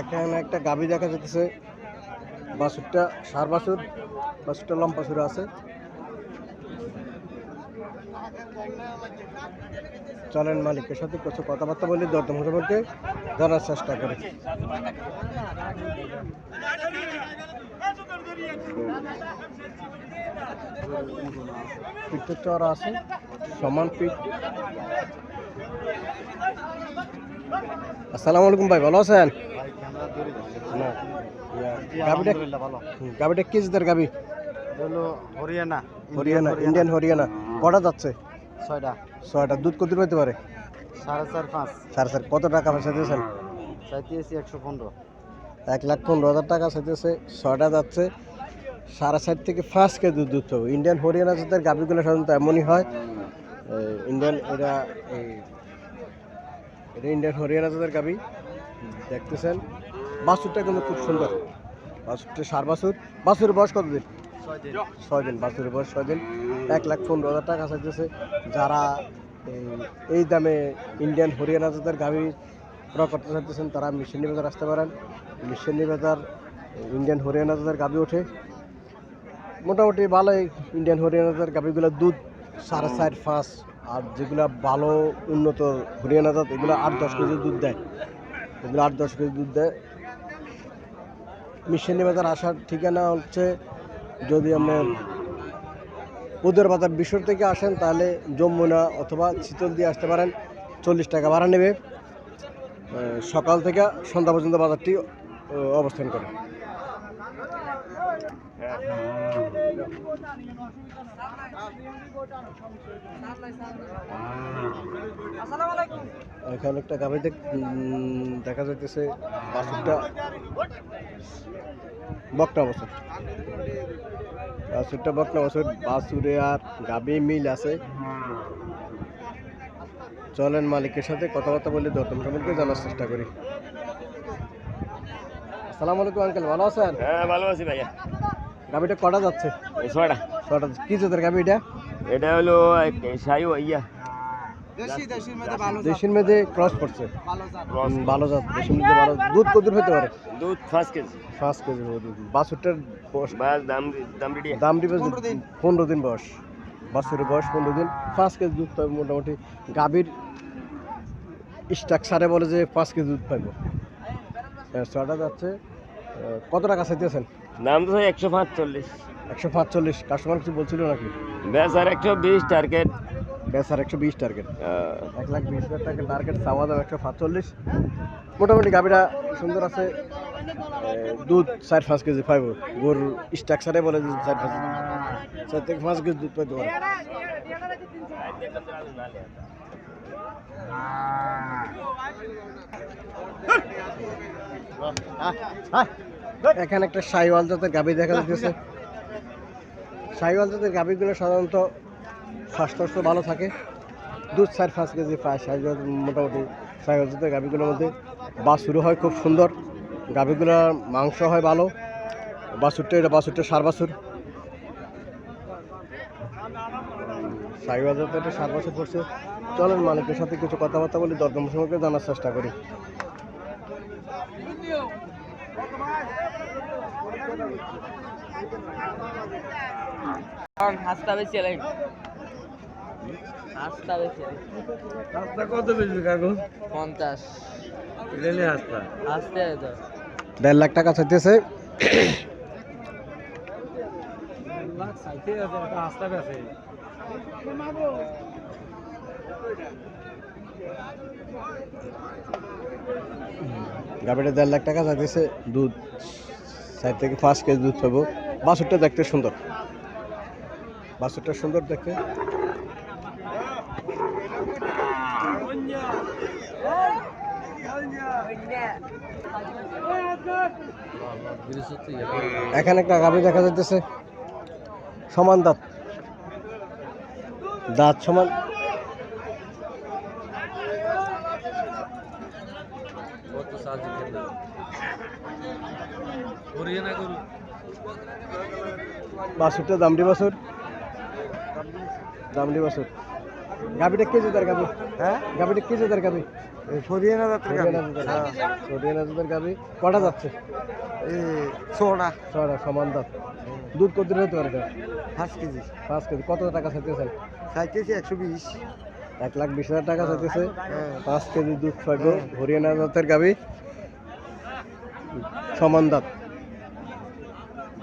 এখানে একটা গাভি দেখা যাচ্ছে বাসুরটা সার বাছুর বাছুরটা লম্বা সুরে আছে। চলেন মালিকের সাথে কিছু কথাবার্তা বলি, দরদম সম্পর্কে জানার চেষ্টা করি। পিঠের চড়া আছে, সমান পিঠ। আসসালামু আলাইকুম ভাই, ভালো আছেন? না। গাবিটা গাবিটা কি জাতের গাবি? হরিয়ানা হরিয়ানা ইন্ডিয়ান হরিয়ানা। কটা যাচ্ছে? ছয়টা। ছয়টা। দুধ কত পেতে পারে? সাড়ে চার পাঁচ। স্যার স্যার কত টাকা দিয়েছেন? চাইতেছি একশো পনেরো। এক লাখ পনেরো হাজার টাকা চাইতেছে ছয়টা যাচ্ছে। সাড়ে চার থেকে পাঁচ কেজি দুধ পাবো ইন্ডিয়ান হরিয়ানা জাতের গাভিগুলো সাধারণত এমনই হয়। ইন্ডিয়ান এরা এই এটা ইন্ডিয়ান হরিয়ানা জাতের গাভি দেখতেছেন। বাছুরটা কিন্তু খুব সুন্দর। বাছুরটা সার বাছুর। বাছুরের বয়স কত দিন? ছয় দিন। বাছুরের বয়স ছয় দিন। এক লাখ পনেরো হাজার টাকা চাইতেছে। যারা এই- দামে ইন্ডিয়ান হরিয়ানা জাতের গাভি ক্রয় করতে চাইতেছেন তারা মিশনি বাজার আসতে পারেন। মিশনি বাজার ইন্ডিয়ান হরিয়ানা জাতের গাভি ওঠে। মোটামুটি ভালোই ইন্ডিয়ান হরিয়ানা জাতের গাভিগুলোর দুধ সাড়ে চার পাঁচ আর যেগুলো ভালো উন্নত হরিয়ানা জাত এগুলো আট দশ কেজি দুধ দেয়। এগুলো আট দশ কেজি দুধ দেয়। মিশনি বাজার আসার ঠিকানা হচ্ছে যদি আপনার উদের বাজার বিশ্বর থেকে আসেন, তাহলে যমুনা অথবা শীতল দিয়ে আসতে পারেন। চল্লিশ টাকা ভাড়া নেবে। সকাল থেকে সন্ধ্যা পর্যন্ত বাজারটি অবস্থান করে। এখানে একটা গাভি দেখ যাইতেছে বাছুরটা বকটা বছর। বাছুরটা বকটা বছর বাছুরে আর গাভি মিল আছে। চলেন মালিকের সাথে কথাবার্তা বলে দরদাম সম্পর্কে জানার চেষ্টা করি। আসসালামু আলাইকুম আঙ্কেল ভালো আছেন? হ্যাঁ ভালো আছি ভাইয়া। গাভিটা কটা যাচ্ছে? ছয়টা। ছটা কি জাতের গাভি এটা? এটা হলো সাইও ইয়া। দেশি দেশির মধ্যে ভালো ক্রস করছে ভালো জাত। দেশের মেয়েদে ভালো দুধ কত হতে পারে? দুধ পাঁচ কেজি। পাঁচ কেজি দুধ বাছুরটার দাম দিবে পনেরো দিন। বয়স। বাছুরের বয়স পনেরো দিন। পাঁচ কেজি দুধ পাবে মোটামুটি। গাভীর স্ট্রাকচারে বলে যে পাঁচ কেজি দুধ পাইব। ছটা যাচ্ছে। কত টাকা চাইতেছেন? দাম তো একশো পাঁচচল্লিশ। একশো পাঁচচল্লিশ। কাস্টমার কিছু বলছিল নাকি? ব্যাস আর একশো বিশ টার্গেট ব্যাস একশো বিশ টার্গেট এক লাখ বিশ হাজার টাকা টার্গেট চাওয়া দাম একশো পাঁচচল্লিশ মোটামুটি গাভীরা সুন্দর আছে। দুধ চার পাঁচ কেজি পাইব। গরুর স্ট্রাকচারে বলে যে চার পাঁচ চার থেকে পাঁচ কেজি দুধ পাইতে পারে এখানে একটা সাইওয়াল জাতের গাভী দেখা যাচ্ছে সাইওয়াল জাতের গাভীগুলো সাধারণত স্বাস্থ্য ভালো থাকে। দুধ চার, পাঁচ কেজি পায় সাইজ মোটামুটি সাইওয়াল জাতের গাভীগুলোর মধ্যে বাছুরও হয় খুব সুন্দর। গাভীগুলোর মাংস হয় ভালো। বাছুরটা, এটা বাছুরটা সার বাছুর। জাতের একটা সার বাছুর পড়ছে চলেন মালিকের সাথে কিছু কথাবার্তা বলি দরদম সম্পর্কে জানার চেষ্টা করি। হাসতা বেশি বেশি কত বেশি কাকু? পঞ্চাশ। হাসতে তো দেড় লাখ টাকা চাইতেছে। দেড় লাখ টাকা চাইতেছে দুধ সাইড থেকে কেজি দুধ পাবো। বাছুরটা দেখতে সুন্দর। বাছুরটা সুন্দর দেখতে। এখানে একটা গাভী দেখা যাইতেছে। সমান দাঁত। দাঁত সমান। বাছুরটা দামডি বাসুর। দামডি বাছুর গাবিটা কে জেতার গাবি হ্যাঁ? গাবিটা কে জেতার গাবি সরিয়ে না যাত্রা ছোটিয়ানা গাবি কটা যাচ্ছে? সোনা ছটা সমান দাঁত। দুধ কত হতে পারে পাঁচ কেজি। পাঁচ কেজি। কত টাকা চাইতেছেন? চাইতেছি একশো বিশ। এক লাখ বিশ হাজার টাকা চাইতেছে। হ্যাঁ। পাঁচ কেজি দুধ পাইব হরিয়ানা জাতের গাবি সমান দাঁত।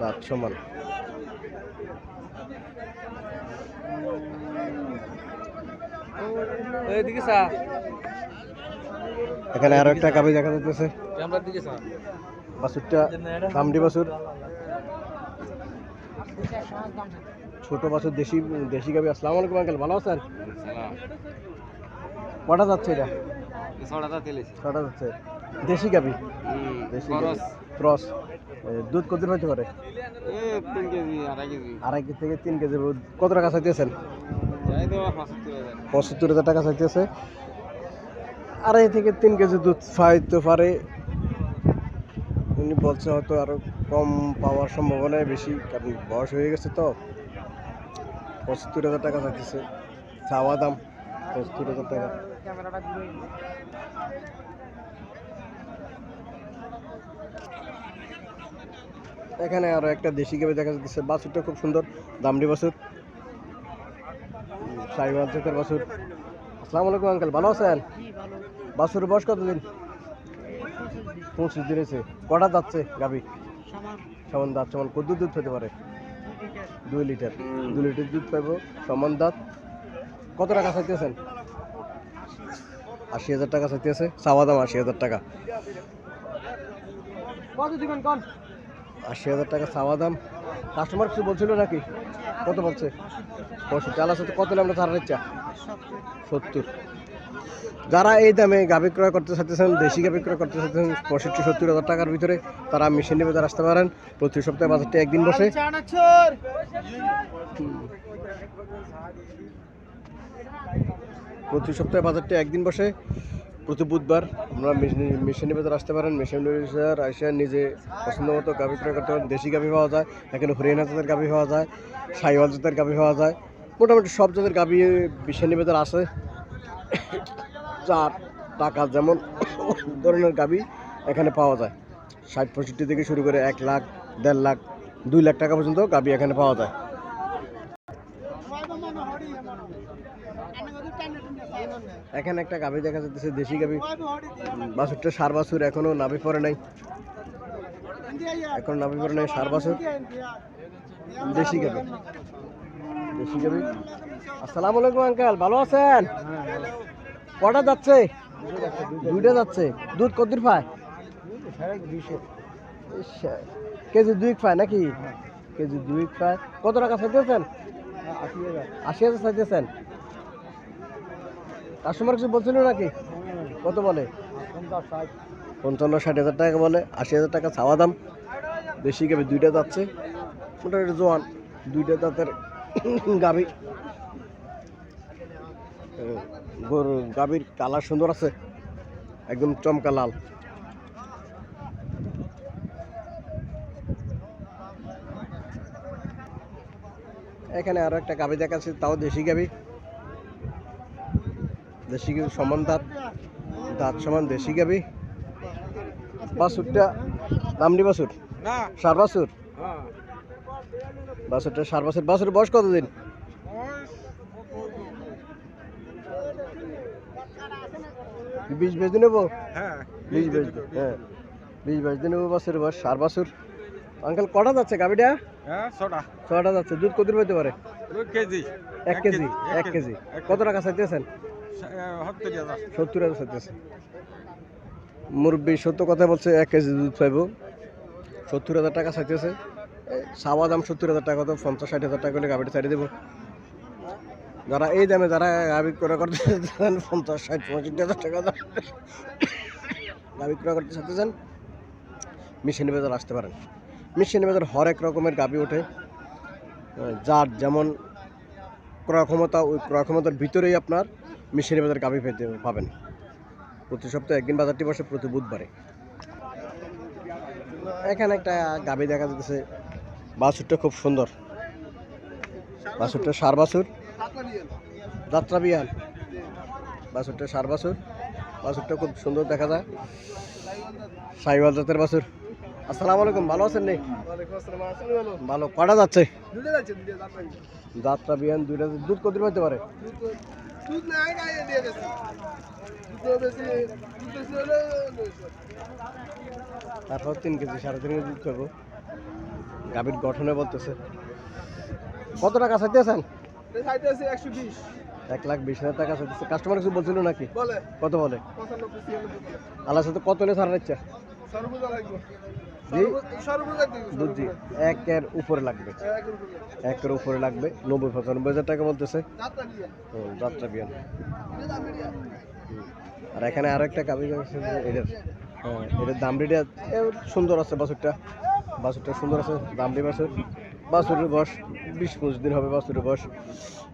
দাঁত সমান। এখানে আরও একটা গাবি দেখা যাচ্ছে। বাছুরটা দামডি বাছুর ছোট বাছুর দেশি দেশি গাবি আসসালামু আলাইকুম আঙ্কেল। ভালো আছেন? কটা যাচ্ছে এটা? কটা যাচ্ছে। দেশি গাবি দেশি ক্রস। দুধ কত হইতে পারে আড়াই কেজি। থেকে তিন কেজি কত টাকা চাইতেছেন? পঁচাত্তর হাজার টাকা চাইতেছে। আড়াই থেকে তিন কেজি দুধ পাইতে পারে। উনি বলছে হয়তো আরও কম পাওয়ার সম্ভাবনাই বেশি, কারণ বয়স হয়ে গেছে তো। পঁচাত্তর হাজার টাকা চাইতেছে। চাওয়া দাম পঁচাত্তর হাজার টাকা। এখানে আরও একটা দেশি গাবি দেখা যাচ্ছে বাছুরটা খুব সুন্দর দামড়ি বাছুর সাইবার জাতের বাছুর। আসসালামু আলাইকুম আঙ্কেল। ভালো আছেন? বাছুর বয়স কতদিন? পঁচিশ দিন হয়েছে। কটা যাচ্ছে গাবি সমান। দাঁত সমান কত দুধ পেতে পারে? দুই লিটার। দুই লিটার। দুধ পাইবো। সমান দাঁত। কত টাকা চাইতেছেন? আশি হাজার টাকা চাইতেছে। চাওয়া দাম আশি হাজার টাকা। আশি হাজার টাকা চাওয়া দাম। কাস্টমার কিছু বলছিল নাকি? কত বলছে? পঁয়ষট্টি। আলাদা সাথে কত আমরা ছাড়ার ইচ্ছা সত্তর। যারা এই দামে গাভি ক্রয় করতে চাইতেছেন, দেশি গাভি ক্রয় করতে চাইতেছেন, পঁয়ষট্টি, সত্তর হাজার টাকার ভিতরে তারা মেশিন মেশিনে বাজার আসতে পারেন। প্রতি সপ্তাহে বাজারটি একদিন বসে। প্রতি সপ্তাহে বাজারটি একদিন বসে। প্রতি বুধবার আমরা মেশিনে বাজার আসতে পারেন, মেশিন বাজার আসে নিজে পছন্দ মতো গাভি ক্রয় করতে পারেন। দেশি গাভি পাওয়া যায়, এখানে হরিয়ানা জাতের গাভি পাওয়া যায়, সাইওয়াল জাতের গাভি পাওয়া যায়, মোটামুটি সব জাতের গাভি মেশিনে বাজার আছে। যার টাকা যেমন ধরনের গাভি এখানে পাওয়া যায়। ষাট পঁয়ষট্টি থেকে শুরু করে এক লাখ, দেড় লাখ, দুই লাখ টাকা পর্যন্ত গাভি এখানে পাওয়া যায়। এখানে একটা গাভী দেখা যাচ্ছে দেশি গাভি। বাছুরটা সার বাছুর, এখনও নাভি পরে নাই। এখন নাভি পরে নাই, সার বাছুর। দেশি গাভি। দেশি গাভি। আসসালামু আলাইকুম, আঙ্কেল, ভালো আছেন? কটা যাচ্ছে? দুইটা যাচ্ছে। দুধ কত দূর পায়? কেজি দুই পায় নাকি? কেজি দুই পায়। কত টাকা চাইতেছেন? আশি হাজার চাইতেছেন? কাস্টমার কিছু বলছিল নাকি? কত বলে? পঞ্চান্ন, ষাট হাজার টাকা বলে, আশি হাজার টাকা চাওয়া দাম। বেশি গাবি দুইটা যাচ্ছে। মোটামুটি জোয়ান, দুইটা দাঁতের গাবি। গরু গাবির কালার সুন্দর আছে। একদম চমকা লাল। এখানে আরও একটা গাবি দেখাচ্ছে, তাও দেশি গাবি। দেশি গাবি সমান দাঁত দাঁত সমান দেশি গাবি। বাছুরটা দামনি বাছুর? না। সার বাসুর বাছুরটা সার বাসুর বাছুর বয়স কতদিন? বিশ বেশ দিন নেব হ্যাঁ। বিশ বেশ দিন হ্যাঁ। বিশ বাইশ দিন নেব বাছুর বয়স সার বাসুর আঙ্কেল কটা যাচ্ছে গাবিটা? হ্যাঁ ছটা। ছটা যাচ্ছে। দুধ কত পেতে পারে? কেজি। এক কেজি এক কেজি। কত টাকা চাইতেছেন? সত্তর হাজার মুরব্বী সত্য কথা বলছে, এক কেজি দুধ পাইব। সত্তর হাজার টাকা চাইতেছে। চাওয়া দাম সত্তর হাজার টাকা, তো পঞ্চাশ ষাট হাজার টাকা হলে গাড়িটা ছাড়িয়ে দেবো। যারা এই দামে যারা গাড়ি ক্রয় করতে চাইতেছেন পঞ্চাশ ষাট, পঁয়ষট্টি হাজার টাকা দাম গাড়ি ক্রয় করতে চাইতেছেন মিশিনি বাজার আসতে পারেন। মিশিনি বাজার হরেক রকমের গাবি ওঠে। যার যেমন ক্রয় ক্ষমতা, ওই ক্রয় ক্ষমতার ভিতরেই আপনার মিশিনি বাজার গাবি পেতে পাবেন। প্রতি সপ্তাহে একদিন বাজারটি বসে, প্রতি বুধবারে। এখানে একটা গাবি দেখা যাচ্ছে। বাছুরটা খুব সুন্দর। বাছুরটা সার বাছুর। যাত্রা বিয়ান বাছুরটা সার বাছুর। বাছুরটা খুব সুন্দর দেখা যায়। সাইওয়াল জাতের বাছুর। আসসালামু আলাইকুম, ভালো আছেন নি? ভালো। কটা যাচ্ছে? যাত্রা বিয়ান দুইটা দুধ কত পাইতে পারে? তারপর তিন কেজি সাড়ে তিন কেজি দুধ করব। গাভীর গঠনে বলতেছে। কত টাকা চাইতেছেন? এক লাখ বিশ হাজার টাকা চাইতেছে। কাস্টমার কিছু বলছিল নাকি? কত বলে? আল্লাহ সাথে কত হলে ছাড়ার ইচ্ছা? জি একের উপরে লাগবে। একের উপরে লাগবে। নব্বই পঁচানব্বই হাজার টাকা বলতেছে। যাত্রা বিয়ান। আর এখানে আরও একটা কাবি আছে এটার হ্যাঁ, এটার দাম সুন্দর আছে বাছুরটা। বাছুরটা সুন্দর আছে দামড়ি বাছুর। বাছুরের বয়স বিশ পঁচিশ দিন হবে বাছুরের বয়স।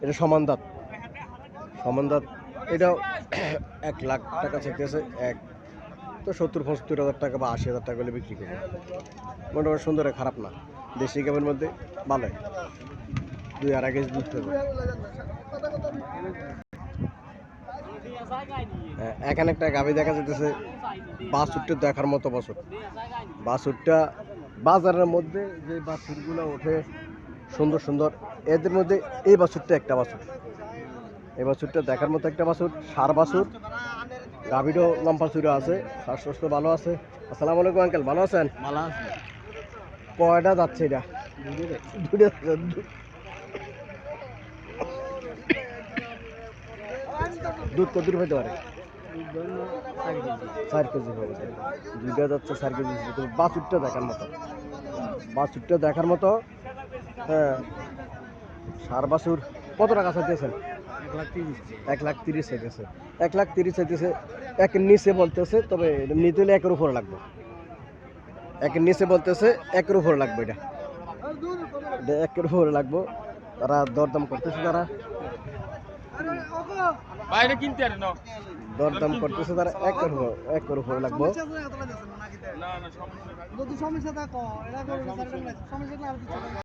এটা সমান দাঁত। সমান দাঁত। এটাও এক লাখ টাকা চাইতেছে এক তো সত্তর পঁচাত্তর হাজার টাকা বা আশি হাজার টাকা হলে বিক্রি করবে মোটামুটি সুন্দর খারাপ না। দেশি গাবের মধ্যে ভালো দুই আড়াই কেজি দুধ পাবে হ্যাঁ, এখানে একটা গাভি দেখা যেতেছে বাসুরটা দেখার মতো বাছুর। বাসুরটা বাজারের মধ্যে যে বাছুরগুলো ওঠে সুন্দর সুন্দর এদের মধ্যে এই বাছুরটা একটা বাছুর। এই বাছুরটা দেখার মতো একটা বাছুর সার বাছুর গাভীরও লম্বা চূড়া আছে স্বাস্থ্য ভালো আছে। আসসালামু আলাইকুম আঙ্কেল ভালো আছেন? ভালো আছে। কয়টা যাচ্ছে এটা? দুটো দুধ কত দূর হইতে পারে? চার কেজি হবে দুইটা যাচ্ছে চার কেজি বাছুরটা দেখার মতো। বাছুরটা দেখার মতো হ্যাঁ। সার বাছুর কত টাকা চাইতেছেন? এক লাখ তিরিশ চাইতেছে। এক লাখ তিরিশ চাইতেছে একের নিচে বলতেছে তবে নিতে হলে একের উপরে লাগবে। একের নিচে বলতেছে একের উপরে লাগবে এটা। এটা একের উপরে লাগবে তারা দরদাম করতেছে তারা বাইরে কিনতে আর না দরদাম করতেছে তারা একের উপর একের উপরে লাগবে। না না সমস্যা যদি সমস্যা থাকো এটা করবে